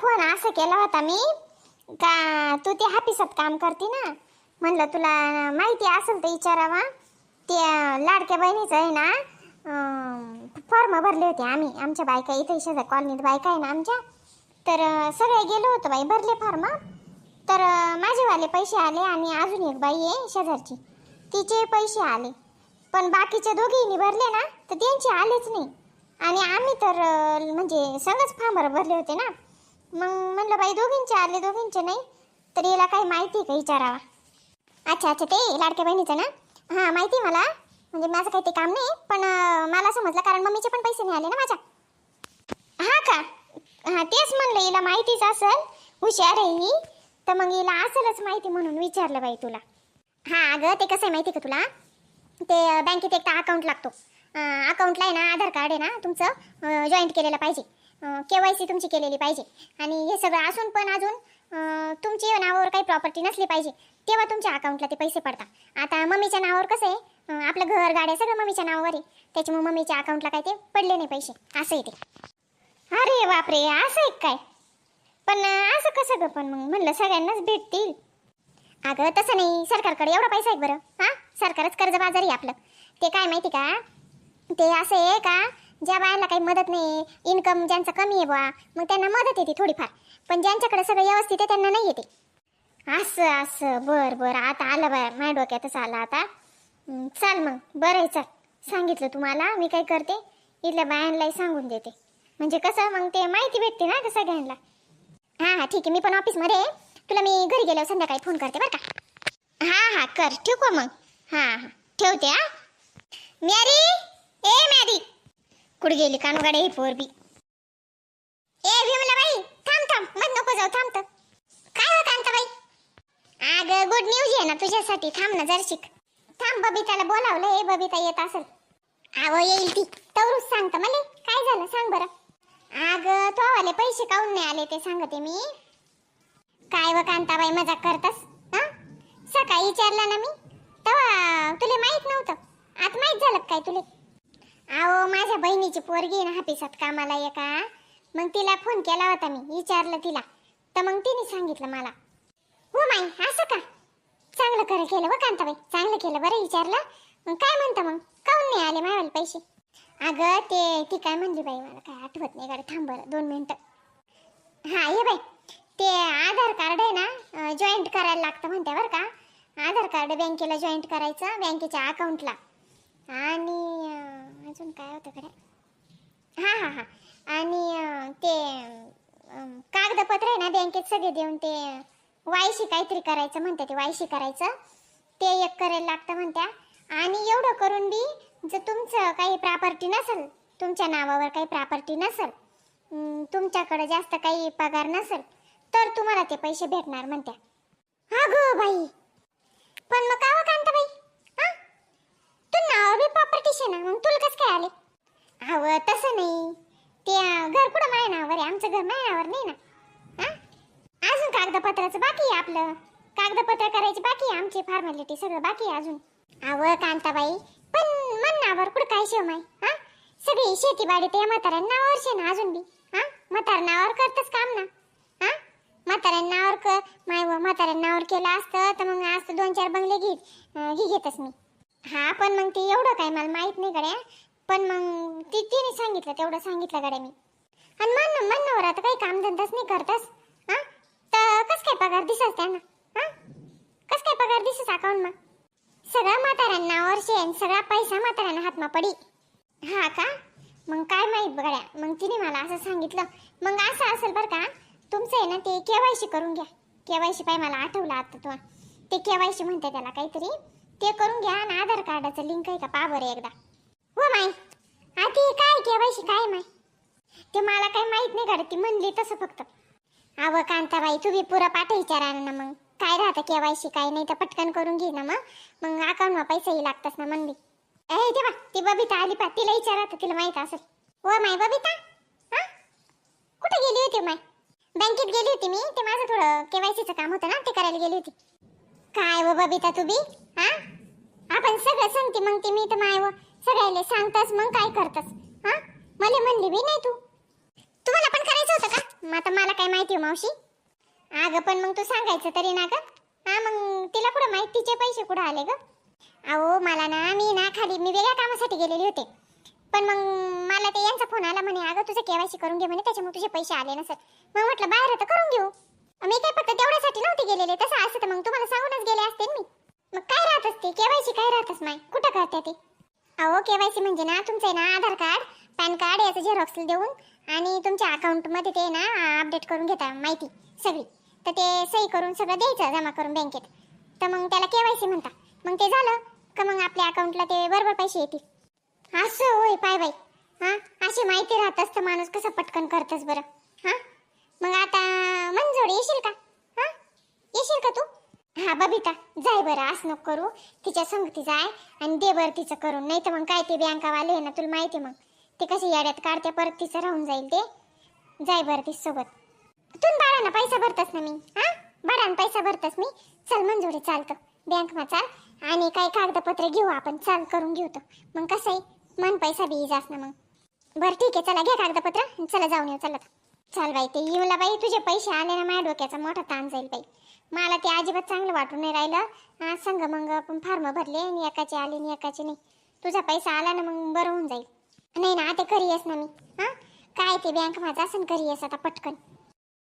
Phone असं केला होता मी. का तू ते हापिसात काम करते ना? म्हणलं तुला माहिती असेल तर विचारावा. ते लाडक्या बहिणीचं आहे ना फॉर्म भरले होते आम्ही. आमच्या बायका इथे शेजार कॉलनीत बायका आहे ना आमच्या. तर सगळे गेलो होतो बाई भरले फॉर्म तर माझेवाले पैसे आले आणि अजून एक बाई आहे शेजारची. तिचे पैसे आले. पण बाकीच्या दोघींनी भरले ना तर त्यांचे आलेच नाही. आणि आम्ही तर म्हणजे सगळंच फॉर्म भरले होते ना. मग म्हणलं बाई दोघींचे आले दोघींचे नाही. तर याला काही माहिती आहे का विचारावा? अच्छा अच्छा ते लाडक्या बहिणीचं ना? हां माहिती आहे मला. म्हणजे माझं काही ते काम नाही पण अं, मला समजलं कारण मम्मीचे पण पैसे नाही आले ना माझ्या. हां का? हां तेच म्हणलं हिला माहितीच असेल. हुशार आहे ही. तर मग हिला असेलच माहिती म्हणून विचारलं बाई तुला. हां अगं ते कसं आहे माहिती का तुला? ते अं, बँकेत एक अकाउंट लागतो. अकाउंटला आहे ना आधार कार्ड आहे ना तुमचं जॉईंट केलेलं पाहिजे. के वाय सी तुमची केलेली पाहिजे. आणि हे सगळं असून पण अजून तुमची नावावर काही प्रॉपर्टी नसली पाहिजे तेव्हा तुमच्या अकाउंटला ते पैसे पडतात. आता मम्मीच्या नावावर कसं आहे आपलं घर गाड्या सगळं मम्मीच्या नावावर आहे. त्याच्यामुळे मम्मीच्या अकाउंटला काय ते पडले नाही पैसे. असं आहे ते. अरे बापरे असं आहे काय? पण असं कसं ग पण मग? म्हणलं सगळ्यांनाच भेटतील. अगं तसं नाही. सरकारकडे एवढा पैसा आहे बरं. हां? सरकारच कर्ज बाजारी आहे आपलं. ते काय माहिती का? ते असं आहे का? ज्या बायांना काही मदत नाही इन्कम ज्यांचं कमी आहे बुवा मग त्यांना मदत येते थोडीफार. पण ज्यांच्याकडे सगळं व्यवस्थित आहे त्यांना नाही येते. असं असं बर बर. आता आलं बाय माझ्या डोक्यातच आलं आता. हं, चाल मग. बरं आहे चाल. सांगितलं तुम्हाला मी काय करते? इथल्या बायांनाही सांगून देते. म्हणजे कसं मग ते माहिती भेटते ना ग सगळ्यांना. हां हां ठीक आहे. मी पण ऑफिसमध्ये आहे. तुला मी घरी गेल्यावर संध्याकाळी फोन करते बरं का? हां हां कर. ठेवू का मग? हां हां. ठेवते हा. मॅरी! ए मॅरी! कुठे गेली? कानुगाडे ही पोरबी ए विमला बाई थांब थांब. मत नको जाऊ थांब तर. काय हो बाई अगं गुड न्यूज आहे ना तुझ्यासाठी. थांब ना जरशिक. थांब बबिताला बोलावलं. ए बबिता येत असेल. आव येईल ती. तवरूच सांगतं मला. काय झालं सांग बरं. अगं तो आले पैसे काऊन नाही आले ते सांगते मी. काय व कांताबाई मजाक करतस? हा? सकाळी विचारला ना मी. तेव्हा तुला माहीत नव्हतं. आता माहीत झालं काय तुले? अहो माझ्या बहिणीची पोरगी ना हापिसात कामाला आहे का? मग तिला फोन केला होता मी विचारलं तिला. तर मग तिने सांगितलं मला. हो माई असं का? चांगलं कर केलं व कांताबाई चांगलं केलं बरं विचारलं. मग काय म्हणता मग? काऊन नाही आले मावाला पैसे? अगं ते ती काय म्हणली बाई मला काय आठवत नाही गाडी थांब बरं दोन मिनटं. हा ये बाई. ते आधार कार्ड आहे ना जॉईंट करायला लागतं म्हणते बरं का? आधार कार्ड बँकेला जॉईंट करायचं बँकेच्या अकाउंटला आणि अजून काय होतं कडे हां हां हां. आणि ते कागदपत्र आहे ना बँकेत सगळे देऊन ते वायशी काहीतरी करायचं म्हणते ते वायशी करायचं. ते एक करायला लागतं म्हणत्या. आणि एवढं करून बी जर तुमचं काही प्रॉपर्टी नसेल तुमच्या नावावर काही प्रॉपर्टी नसेल तुमच्याकडे जास्त काही पगार नसेल तर तुम्हाला ते पैसे भेटणार म्हणत्या. हा गो बाई! पण मग का हो कांता बाई तू नाव बी प्रॉपर्टीचे ना मग तुला कसं काय आले? हवं तसं नाही. ते अं, घर कुठं माझ्या नावावर आहे? आमचं घर माझ्या नावावर नाही ना? हा? अजून कागदपत्राचं बाकी आहे आपलं. कागदपत्र करायची बाकी आहे आमची फॉर्मॅलिटी सगळं बाकी आहे अजून. अव कांताबाई पण मन नावावर कुठं काय शिव माय हा? सगळी शेतीबाडी ते म्हाताऱ्या नावावर शे ना अजून बी. हा? म्हातार नावावर करतच काम ना? हा? म्हाताऱ्या नावावर क माय व म्हाताऱ्या नावावर केलं असतं तर मग असतं दोन चार बंगले घेत अं, घे घेतच मी. हा पण मग ते एवढं काय मला माहीत नाही गड्या. पण मग ती तिने सांगितलं तेवढं सांगितलं गड्या मी. आणि मन मनवर आता काही कामधंदाच नाही करतस. हा? तर कस काय पगार दिसस त्यांना? हा? कस काय पगार दिसस अकाउंट मग सगळा म्हाताऱ्यांना वर्षे सगळा पैसा म्हाताऱ्यांना हातमा पडी. हा का? मग काय माहीत गड्या. मग तिने मला असं सांगितलं. मग असं असेल बरं का तुमचं आहे ना ते केवायसी करून घ्या. केवायसी पाय मला आठवलं आता तो ते केवायसी म्हणते त्याला काहीतरी. ते करून घ्या आणि आधार कार्डाचं लिंक आहे का? पा बरं एकदा. हो माय आधी काय केवायसी काय माय ते मला काय माहीत नाही काढत ती म्हणली तसं फक्त. अव कांताबाई तुम्ही पुरा पाठ विचारा ना मग. काय राहतं केवायसी काय नाही तर पटकन करून घे ना मग. मग अकाउंटमा पैसेही लागतात ना म्हणली. ए तेव्हा ती बबिता आली पा तिला विचारा तर तिला माहीत असेल. हो माय बबिता? हा? कुठे गेली होती माय बँकेत गेली होती मी ते माझं थोडं केवायसीचं काम होतं ना ते करायला गेली होती. काय हो व बबिता तू बी हा? आपण सगळं सांगते मग ते मी तर माय व सगळ्याला सांगतास मग काय करतस? हा? मला म्हणली बी नाही तू. तुम्हाला पण करायचं होतं का? मग आता मला काय माहिती हो मावशी. अगं पण मग तू सांगायचं तरी ना ग. हा मग तिला कुठं माहीत? तिचे पैसे कुठं आले ग? अहो मला ना मी ना खाली मी वेगळ्या कामासाठी गेलेली होते. पण मग मला ते यांचा फोन आला म्हणे अगं तुझं केवायसी करून घे म्हणे त्याच्यामुळे तुझे पैसे आले नसत मग म्हटलं बाहेर तर करून घेऊ. मी काय गेलेले तसं असं तर मग तुम्हाला सांगूनच गेले असते मी. मग काय राहत असते केवायसी काय राहतच नाही कुठं करते ते? अहो केवायसी म्हणजे ना तुमचं आहे ना आधार कार्ड पॅन कार्ड याचं झेरॉक्स देऊन आणि तुमच्या अकाउंटमध्ये ते ना अपडेट करून घेता माहिती सगळी. तर ते सही करून सगळं द्यायचं जमा करून बँकेत. तर मग त्याला केवायसी म्हणता. मग ते झालं का मग आपल्या अकाउंटला ते बरोबर पैसे येतील? असं होय पाय बाई. हा अशी माहिती राहत असतं माणूस कसं पटकन करतस बरं हा मग आता मंजोड येशील का हा येशील का तू हा बबिता जाय बरं असं नको करू. तिच्या संगती जाय आणि दे बरं तिचं करून. नाही तर मग काय ते बँकावाले आहे ना तुला माहिती मग. ते कसे याड्यात काढते परत तिचं राहून जाईल ते. जाय बरं ती सोबत. तू बाळांना पैसा भरतस ना मी हा? बाळांना पैसा भरतस मी? चल मंजुरी चालतं बँकमा चाल. आणि काही कागदपत्र घेऊ आपण. चाल करून घेऊ तर मग कसं आहे? मन पैसा बी जास ना मग. बरं ठीक आहे. चला घ्या कागदपत्र. चला जाऊन येऊ. चला चाल बाई ते येऊला बाई तुझे पैसे आले ना माझ्या डोक्याचा मोठा ताण जाईल बाई. मला ते अजिबात चांगलं वाटून नाही राहिलं. हा मग आपण फार्म भरले आणि एकाचे आले आणि एकाचे नाही. तुझा पैसा आला ना मग बरं होऊन जाईल. नाही ना आता घरी येस ना मी. हां? काय ते बँक माझा असं घरी येस आता पटकन.